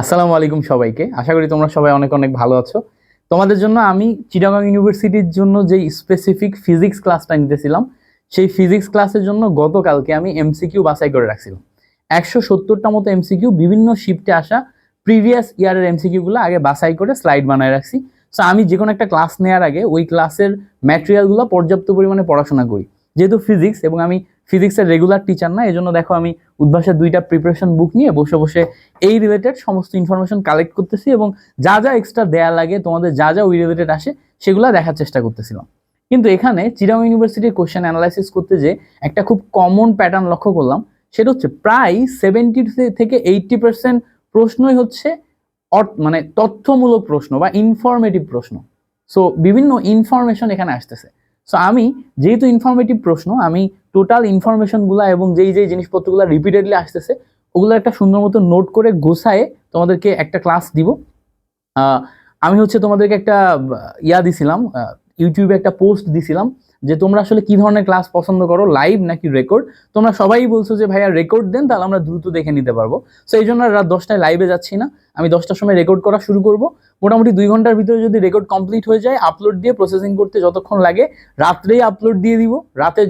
আসসালামু আলাইকুম সবাইকে। আশা করি তোমরা সবাই অনেক অনেক ভালো আছো। তোমাদের জন্য আমি চিটাগাং ইউনিভার্সিটির জন্য যে স্পেসিফিক ফিজিক্স ক্লাসটা নিতেছিলাম, সেই ফিজিক্স ক্লাসের জন্য গতকালকে আমি এমসিকিউ বাছাই করে রাখছিলাম। একশো সত্তরটা মতো এমসিকিউ বিভিন্ন শিফটে আসা প্রিভিয়াস ইয়ারের এমসিকিউগুলো আগে বাছাই করে স্লাইড বানায় রাখছি। সো আমি যে কোনো একটা ক্লাস নেওয়ার আগে ওই ক্লাসের ম্যাটেরিয়ালগুলো পর্যাপ্ত পরিমাণে পড়াশোনা করি। যেহেতু ফিজিক্স এবং আমি ফিজিক্সের রেগুলার টিচার না এই জন্য দেখো আমি উদ্ভাসের দুইটা প্রিপারেশন বুক নিয়ে বসে বসে এই রিলেটেড সমস্ত ইনফরমেশন কালেক্ট করতেছি এবং যা যা এক্সট্রা দেয়া লাগে, তোমাদের যা যা ওই রিলেটেড আসে, সেগুলো দেখার চেষ্টা করতেছিলাম। কিন্তু এখানে চিরাং ইউনিভার্সিটির কোশ্চেন অ্যানালাইসিস করতে যে একটা খুব কমন প্যাটার্ন লক্ষ্য করলাম, সেটা হচ্ছে প্রায় সেভেন্টি থেকে এইটটি পার্সেন্ট প্রশ্নই হচ্ছে মানে তথ্যমূলক প্রশ্ন বা ইনফরমেটিভ প্রশ্ন। সো বিভিন্ন ইনফরমেশন এখানে আসতেছে। সো আমি যেহেতু ইনফরমেটিভ প্রশ্ন, আমি টোটাল ইনফরমেশনগুলো এবং যেই যেই জিনিসপত্রগুলো রিপিটেডলি আসতেছে, ওগুলো একটা সুন্দর মতো নোট করে গোছায়ে তোমাদেরকে একটা ক্লাস দিব। আমি হচ্ছে তোমাদেরকে একটা ইয়া দিছিলাম ইউটিউবে একটা পোস্ট দিছিলাম। যে তোমরা আসলে কি ধরনের ক্লাস পছন্দ করো লাইভ নাকি রেকর্ড তোমরা সবাই বলছো যে, ভাইয়া রেকর্ড দেন, তাহলে আমরা দ্রুত দেখে নিতে পারব। সো এই জন্য রাত দশটায় লাইভে যাচ্ছি না। আমি দশটার সময় রেকর্ড করা শুরু করব। মোটামুটি দুই ঘণ্টার ভিতরে যদি রেকর্ড কমপ্লিট হয়ে যায় আপলোড দিয়ে প্রসেসিং করতে যতক্ষণ লাগে, রাত্রেই আপলোড দিয়ে দিব। রাতে,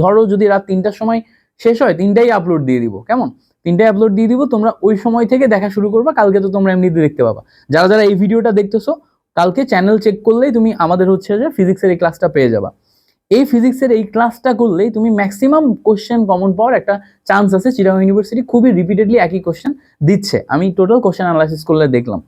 ধরো যদি রাত তিনটার সময় শেষ হয়, তিনটাই আপলোড দিয়ে দিব। কেমন? তিনটায় আপলোড দিয়ে দিব। তোমরা ওই সময় থেকে দেখা শুরু করবা। কালকে তো তোমরা এমনিতে দেখতে পাবা। যারা যারা এই ভিডিওটা দেখতেছো, কালকে চ্যানেল চেক করলেই তুমি আমাদের হচ্ছে যে ফিজিক্সের এই ক্লাসটা পেয়ে যাবা। এই ফিজিক্সের এই ক্লাসটা করলেই তুমি ম্যাক্সিমাম কোশ্চেন কমন পাওয়ার একটা চান্স আছে। চিরাং ইউনিভার্সিটি খুবই রিপিটেডলি একই কোশ্চেন দিচ্ছে। আমি টোটাল কোশ্চেন অ্যানালাইসিস করলে দেখলাম।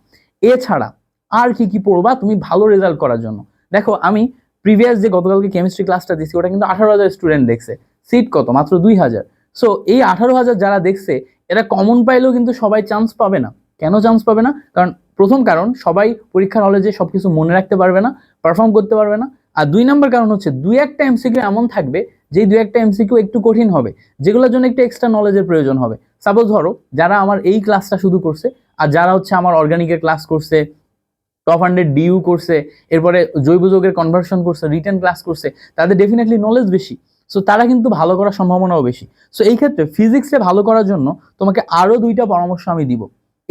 এছাড়া আর কি কি পড়বা তুমি ভালো রেজাল্ট করার জন্য? দেখো, আমি প্রিভিয়াস যে গতকালকে কেমিস্ট্রি ক্লাসটা দিছি ওটা কিন্তু আঠারো হাজার স্টুডেন্ট দেখছে। সিট কত? মাত্র দুই হাজার। সো এই আঠারো হাজার যারা দেখছে, এরা কমন পাইলেও কিন্তু সবাই চান্স পাবে না। কেন চান্স পাবে না? কারণ প্রথম কারণ, সবাই পরীক্ষার হলে যে সবকিছু মনে রাখতে পারবে না পারফর্ম করতে পারবে না। আর দুই নম্বর কারণ হচ্ছে, দুই একটা এমসিকিউ এমন থাকবে, যেই দুই একটা এমসিকিউ একটু কঠিন হবে, যেগুলোর জন্য একটু এক্সট্রা নলেজের প্রয়োজন হবে। সাপোজ ধরো, যারা আমার এই ক্লাসটা শুধু করছে, আর যারা হচ্ছে আমার অর্গানিকের ক্লাস করছে টপ হান্ড্রেড ডিউ করছে, এরপরে জৈব যৌগের কনভার্সন করছে রিটার্ন ক্লাস করছে, তাদের ডেফিনেটলি নলেজ বেশি। সো তারা কিন্তু ভালো করার সম্ভাবনাও বেশি। সো এই ক্ষেত্রে ফিজিক্সে ভালো করার জন্য তোমাকে আরও দুইটা পরামর্শ আমি দিব।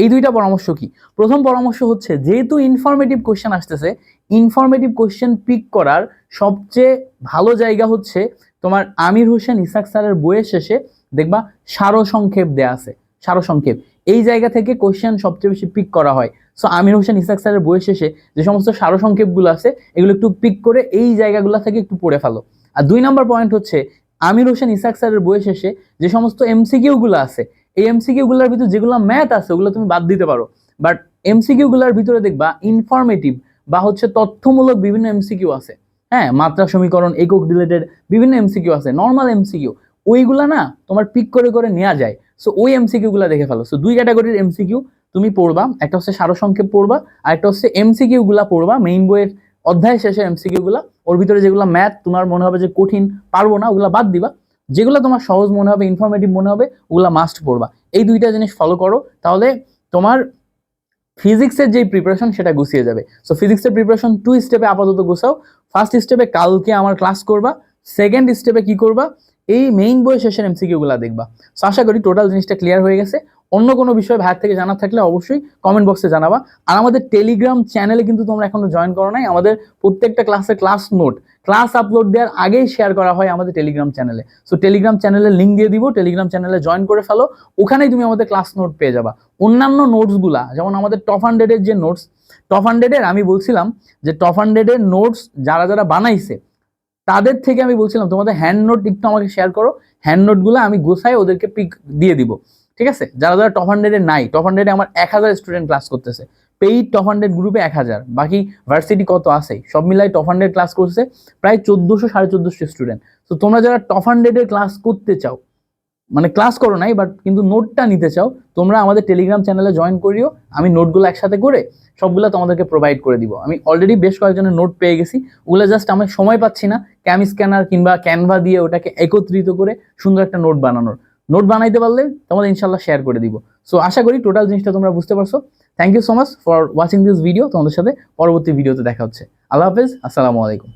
এই দুইটা পরামর্শ কি? প্রথম পরামর্শ হচ্ছে, যেহেতু ইনফরমেটিভ কোয়েশ্চেন আসতেছে ইনফরমেটিভ কোশ্চেন পিক করার সবচেয়ে ভালো জায়গা হচ্ছে তোমার আমির হোসেন ইসাক স্যারের বইয়ের শেষে দেখবা সারসংক্ষেপ দেয়া আছে, সারসংক্ষেপ। এই জায়গা থেকে কোশ্চেন সবচেয়ে বেশি পিক করা হয়। সো আমির হোসেন ইসাক স্যারের বইয়ের শেষে যে সমস্ত সারসংক্ষেপগুলো আছে, এগুলো একটু পিক করে এই জায়গাগুলো থেকে একটু পড়ে ফেলো। আর দুই নম্বর পয়েন্ট হচ্ছে, আমির হোসেন ইসাক স্যারের বইয়ের শেষে যে সমস্ত এমসিকিউ গুলো আছে এই এমসিকিউ গুলোর ভিতরে যেগুলো ম্যাথ আছে, ওগুলো তুমি বাদ দিতে পারো। বাট এমসিকিউ গুলোর ভিতরে দেখবা ইনফরমেটিভ বা হচ্ছে তথ্যমূলক বিভিন্ন এমসিকিউ আছে। হ্যাঁ মাত্রা সমীকরণ, একক রিলেটেড বিভিন্ন এমসিকিউ আছে নর্মাল এমসিকিউ ওইগুলা না তোমার পিক করে করে নেওয়া যায়। সো ওই এমসিকিউ গুলা দেখে ফেলো। সো দুই ক্যাটাগরির এমসিকিউ তুমি পড়বা, একটা হচ্ছে সারসংক্ষেপ পড়বা, আর একটা হচ্ছে এমসিকিউ গুলা পড়বা মেইন বইয়ের অধ্যায় শেষে এমসিকিউ গুলা। ওর ভিতরে যেগুলো ম্যাথ তোমার মনে হবে যে কঠিন, পারব না, ওগুলা বাদ দিবা। যেগুলো তোমার সহজ মনে হবে ইনফরমেটিভ মনে হবে, ওগুলো মাস্ট পড়বা। এই দুইটা জিনিস ফলো করো, তাহলে তোমার ফিজিক্সের যে প্রিপারেশন সেটা গুছিয়ে যাবে। সো ফিজিক্সের প্রিপারেশন টু স্টেপে আপাতত গুছাও। ফার্স্ট স্টেপে কালকে আমার ক্লাস করবা সেকেন্ড স্টেপে কি করবা, এই মেইন বই শেষের এমসিকিউগুলো দেখবা। সো আশা করি টোটাল জিনিসটা ক্লিয়ার হয়ে গেছে। অন্য কোনো বিষয় ভাইয়ের থেকে জানার থাকলে অবশ্যই কমেন্ট বক্সে জানাবা। আর আমাদের টেলিগ্রাম চ্যানেলে কিন্তু তোমরা এখনও জয়েন করো নাই। আমাদের প্রত্যেকটা ক্লাসে ক্লাস নোট ক্লাস আপলোড দেওয়ার আগেই শেয়ার করা হয় আমাদের টেলিগ্রাম চ্যানেলে সো টেলিগ্রাম চ্যানেলের লিঙ্ক দিয়ে দিব টেলিগ্রাম চ্যানেলে জয়েন করে ফেলো। ওখানেই তুমি আমাদের ক্লাস নোট পেয়ে যাবা। অন্যান্য নোটসগুলা যেমন আমাদের টপ হান্ড্রেডের যে নোটস টপ হান্ড্রেডের আমি বলছিলাম যে টপ হান্ড্রেডের নোটস যারা যারা বানাইছে, তাদের থেকে আমি বলছিলাম, তোমাদের হ্যান্ড নোট একটু আমাকে শেয়ার করো। হ্যান্ড নোটগুলো আমি গোছাই ওদেরকে পিক দিয়ে দিব। ঠিক আছে? যারা যারা টপ হান্ড্রেডে নাই টপ হান্ড্রেডে আমার এক হাজার স্টুডেন্ট ক্লাস করতেছে। পেইড টপ হান্ড্রেড গ্রুপে এক হাজার, বাকি ভার্সিটি কত আছে? সব মিলাই টপ হান্ড্রেড ক্লাস করছে প্রায় চোদ্দোশো, সাড়ে চোদ্দোশো স্টুডেন্ট তো তোমরা যারা টপ হান্ড্রেডের ক্লাস করতে চাও মানে ক্লাস করো নাই বাট কিন্তু নোটটা নিতে চাও, তোমরা আমাদের টেলিগ্রাম চ্যানেলে জয়েন করিও, আমি নোটগুলো একসাথে করে সবগুলো তোমাদেরকে প্রোভাইড করে দিব। আমি অলরেডি বেশ কয়েকজনের নোট পেয়ে গেছি, ওগুলো জাস্ট আমি সময় পাচ্ছি না ক্যাম স্ক্যানার কিংবা ক্যানভা দিয়ে ওটাকে একত্রিত করে সুন্দর একটা নোট বানানোর। নোট বানাইতে পারলে তোমাদের ইনশাল্লাহ শেয়ার করে দিব। সো আশা করি টোটাল জিনিসটা তোমরা বুঝতে পারছ। Thank you so much for watching this video তোমাদের সাথে পরবর্তী ভিডিওতে দেখা হচ্ছে। আল্লাহ হাফেজ। আসসালামু আলাইকুম।